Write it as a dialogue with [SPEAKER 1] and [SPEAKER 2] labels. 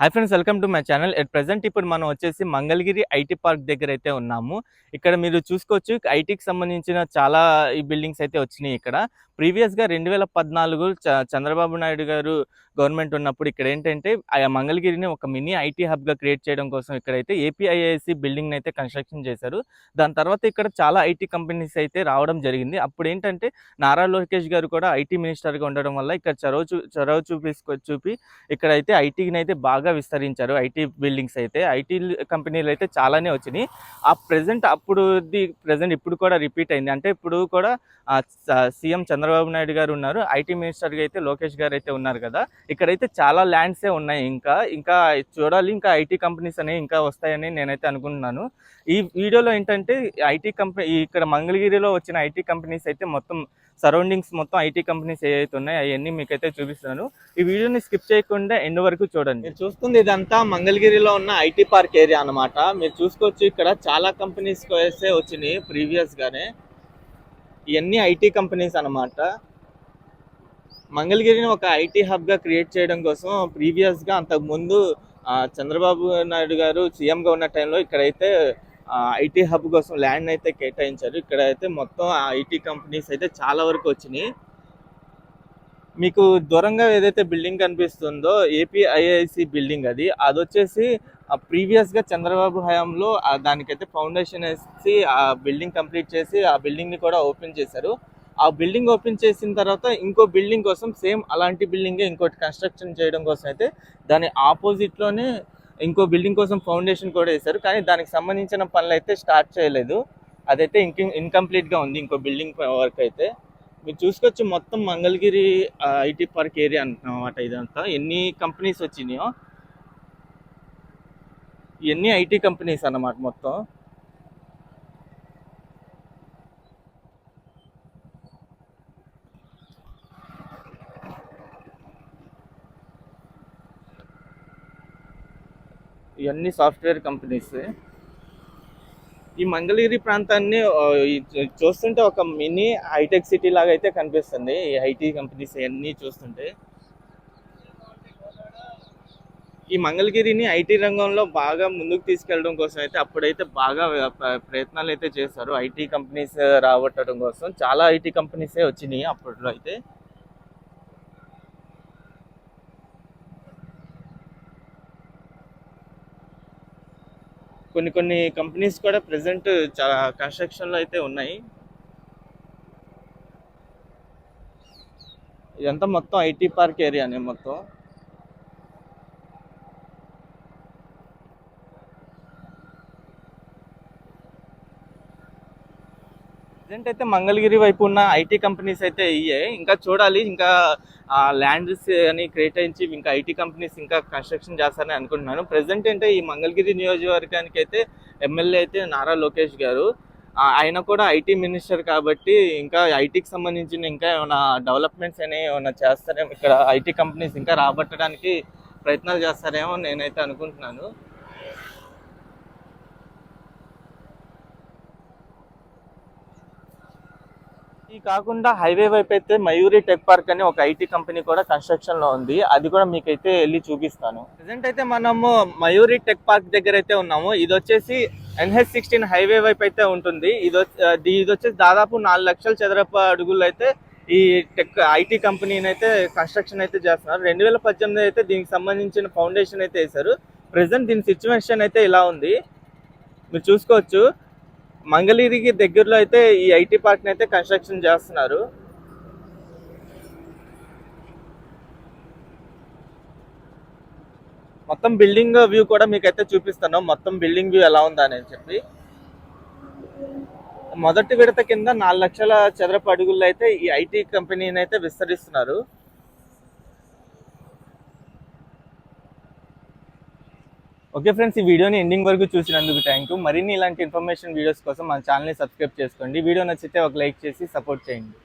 [SPEAKER 1] Hi friends welcome to my channel. At present ఇప్పుడు మనం వచ్చేసి మంగళగిరి ఐటీ పార్క్ దగ్గర అయితే ఉన్నాము. ఇక్కడ మీరు చూసుకోవచ్చు ఐటీకి సంబంధించిన చాలా ఈ బిల్డింగ్స్ అయితే వచ్చినాయి ఇక్కడ. ప్రీవియస్గా రెండు వేల పద్నాలుగు చ- చంద్రబాబు నాయుడు గారు గవర్నమెంట్ ఉన్నప్పుడు ఇక్కడ ఏంటంటే ఆ మంగళగిరిని ఒక మినీ ఐటీ హబ్గా క్రియేట్ చేయడం కోసం ఇక్కడైతే ఏపీఐఐసి బిల్డింగ్ అయితే కన్స్ట్రక్షన్ చేశారు. దాని తర్వాత ఇక్కడ చాలా ఐటీ కంపెనీస్ అయితే రావడం జరిగింది. అప్పుడు ఏంటంటే నారా లోకేష్ గారు కూడా ఐటీ మినిస్టర్గా ఉండడం వల్ల ఇక్కడ చొరవ చూ చొరవ చూపిస్కొచ్చి చూపి ఇక్కడైతే ఐటీని అయితే బాగా విస్తరించారు. ఐటీ బిల్డింగ్స్ అయితే ఐటీ కంపెనీలు అయితే చాలానే వచ్చినాయి. ఆ ప్రజెంట్ అప్పుడు ప్రజెంట్ ఇప్పుడు కూడా రిపీట్ అయింది. అంటే ఇప్పుడు కూడా సీఎం చంద్రబాబు నాయుడు గారు ఉన్నారు. ఐటీ మినిస్టర్గా అయితే లోకేష్ గారు అయితే ఉన్నారు కదా. ఇక్కడైతే చాలా ల్యాండ్సే ఉన్నాయి ఇంకా. ఇంకా చూడాలి ఇంకా ఐటీ కంపెనీస్ అనేవి ఇంకా వస్తాయని నేనైతే అనుకుంటున్నాను. ఈ వీడియోలో ఏంటంటే ఐటీ కంపెనీ ఇక్కడ మంగళగిరిలో వచ్చిన ఐటీ కంపెనీస్ అయితే మొత్తం సరౌండింగ్స్ మొత్తం ఐటీ కంపెనీస్ ఏవైతే ఉన్నాయో అవన్నీ మీకైతే చూపిస్తున్నాను. ఈ వీడియోని స్కిప్ చేయకుండా ఎండ్ వరకు చూడండి. మీరు చూస్తుంది ఇదంతా మంగళగిరిలో ఉన్న ఐటీ పార్క్ ఏరియా అన్నమాట. మీరు చూసుకోవచ్చు ఇక్కడ చాలా కంపెనీస్ వేసే వచ్చినాయి ప్రీవియస్గానే ఇవన్నీ ఐటీ కంపెనీస్ అన్నమాట. మంగళగిరిని ఒక ఐటీ హబ్గా క్రియేట్ చేయడం కోసం ప్రీవియస్గా అంతకుముందు చంద్రబాబు నాయుడు గారు సీఎంగా ఉన్న టైంలో ఇక్కడైతే ఐటీ హబ్ కోసం ల్యాండ్ అయితే కేటాయించారు. ఇక్కడ అయితే మొత్తం ఐటీ కంపెనీస్ అయితే చాలా వరకు వచ్చినాయి. మీకు దూరంగా ఏదైతే బిల్డింగ్ కనిపిస్తుందో ఏపీఐఐసి బిల్డింగ్ అది. అది వచ్చేసి ప్రీవియస్గా చంద్రబాబు హయాంలో దానికైతే ఫౌండేషన్ వేసి ఆ బిల్డింగ్ కంప్లీట్ చేసి ఆ బిల్డింగ్ని కూడా ఓపెన్ చేశారు. ఆ బిల్డింగ్ ఓపెన్ చేసిన తర్వాత ఇంకో బిల్డింగ్ కోసం సేమ్ అలాంటి బిల్డింగే ఇంకోటి కన్స్ట్రక్షన్ చేయడం కోసం అయితే దాని ఆపోజిట్లోనే ఇంకో బిల్డింగ్ కోసం ఫౌండేషన్ కూడా వేశారు. కానీ దానికి సంబంధించిన పనులు అయితే స్టార్ట్ చేయలేదు. అదైతే ఇంక ఇన్కంప్లీట్గా ఉంది ఇంకో బిల్డింగ్ వర్క్ అయితే. మీరు చూసుకోవచ్చు మొత్తం మంగళగిరి ఐటీ పార్క్ ఏరియా అంటున్నమాట ఇదంతా. ఎన్ని కంపెనీస్ వచ్చినాయో ఎన్ని ఐటీ కంపెనీస్ అన్నమాట మొత్తం. ఇవన్నీ సాఫ్ట్వేర్ కంపెనీస్. ఈ మంగళగిరి ప్రాంతాన్ని చూస్తుంటే ఒక మినీ హైటెక్ సిటీ లాగా అయితే కనిపిస్తుంది. ఈ ఐటీ కంపెనీస్ ఇవన్నీ చూస్తుంటే. ఈ మంగళగిరిని ఐటీ రంగంలో బాగా ముందుకు తీసుకెళ్ళడం కోసం అయితే అప్పుడైతే బాగా ప్రయత్నాలు అయితే చేశారు. ఐటీ కంపెనీస్ రాబట్టడం కోసం చాలా ఐటీ కంపెనీసే వచ్చినాయి అప్పట్లో అయితే. కొన్ని కొన్ని కంపెనీస్ కూడా ప్రెసెంట్ చాలా కన్స్ట్రక్షన్లో అయితే ఉన్నాయి. ఇదంతా మొత్తం ఐటీ పార్క్ ఏరియానే మొత్తం. ప్రజెంట్ అయితే మంగళగిరి వైపు ఉన్న ఐటీ కంపెనీస్ అయితే ఇయ్యే. ఇంకా చూడాలి ఇంకా ల్యాండ్స్ అని కేటాయించి ఇంకా ఐటీ కంపెనీస్ ఇంకా కన్స్ట్రక్షన్ చేస్తారని అనుకుంటున్నాను. ప్రెసెంట్ అంటే ఈ మంగళగిరి నియోజకవర్గానికి అయితే ఎమ్మెల్యే అయితే నారా లోకేష్ గారు. ఆయన కూడా ఐటీ మినిస్టర్ కాబట్టి ఇంకా ఐటీకి సంబంధించిన ఇంకా ఏమైనా డెవలప్మెంట్స్ అనేవి ఏమైనా చేస్తారేమో ఇక్కడ ఐటీ కంపెనీస్ ఇంకా రాబట్టడానికి ప్రయత్నాలు చేస్తారేమో నేనైతే అనుకుంటున్నాను. ఈ కాకుండా హైవే వైపు అయితే మయూరి టెక్ పార్క్ అని ఒక ఐటీ కంపెనీ కూడా కన్స్ట్రక్షన్లో ఉంది. అది కూడా మీకైతే వెళ్ళి చూపిస్తాను. ప్రజెంట్ అయితే మనము మయూరి టెక్ పార్క్ దగ్గర అయితే ఉన్నాము. ఇది వచ్చేసి ఎన్హెచ్ సిక్స్టీన్ హైవే వైపు అయితే ఉంటుంది. ఇది ఇది వచ్చేసి దాదాపు నాలుగు లక్షల చదరపు అడుగులు అయితే ఈ టెక్ ఐటీ కంపెనీని అయితే కన్స్ట్రక్షన్ అయితే చేస్తున్నారు. రెండు వేల పద్దెనిమిది అయితే దీనికి సంబంధించిన ఫౌండేషన్ అయితే వేశారు. ప్రజెంట్ దీని సిచ్యువేషన్ అయితే ఇలా ఉంది. మీరు చూసుకోవచ్చు. మంగళగిరికి దగ్గరలో అయితే ఈ ఐటీ పార్క్ని అయితే కన్స్ట్రక్షన్ చేస్తున్నారు. మొత్తం బిల్డింగ్ వ్యూ కూడా మీకైతే చూపిస్తాను మొత్తం బిల్డింగ్ వ్యూ ఎలా ఉందా అని చెప్పి. మొదటి విడత కింద నాలుగు లక్షల చదరపు అడుగుల్లో అయితే ఈ ఐటీ కంపెనీని అయితే విస్తరిస్తున్నారు. ఓకే ఫ్రెండ్స్ ఈ వీడియోని ఎండింగ్ వరకు చూసినందుకు థ్యాంక్ యూ మరిన్ని ఇలాంటి ఇన్ఫర్మేషన్ వీడియోస్ కోసం మన ఛానల్ని సబ్స్క్రైబ్ చేసుకోండి. వీడియో నచ్చితే ఒక లైక్ చేసి సపోర్ట్ చేయండి.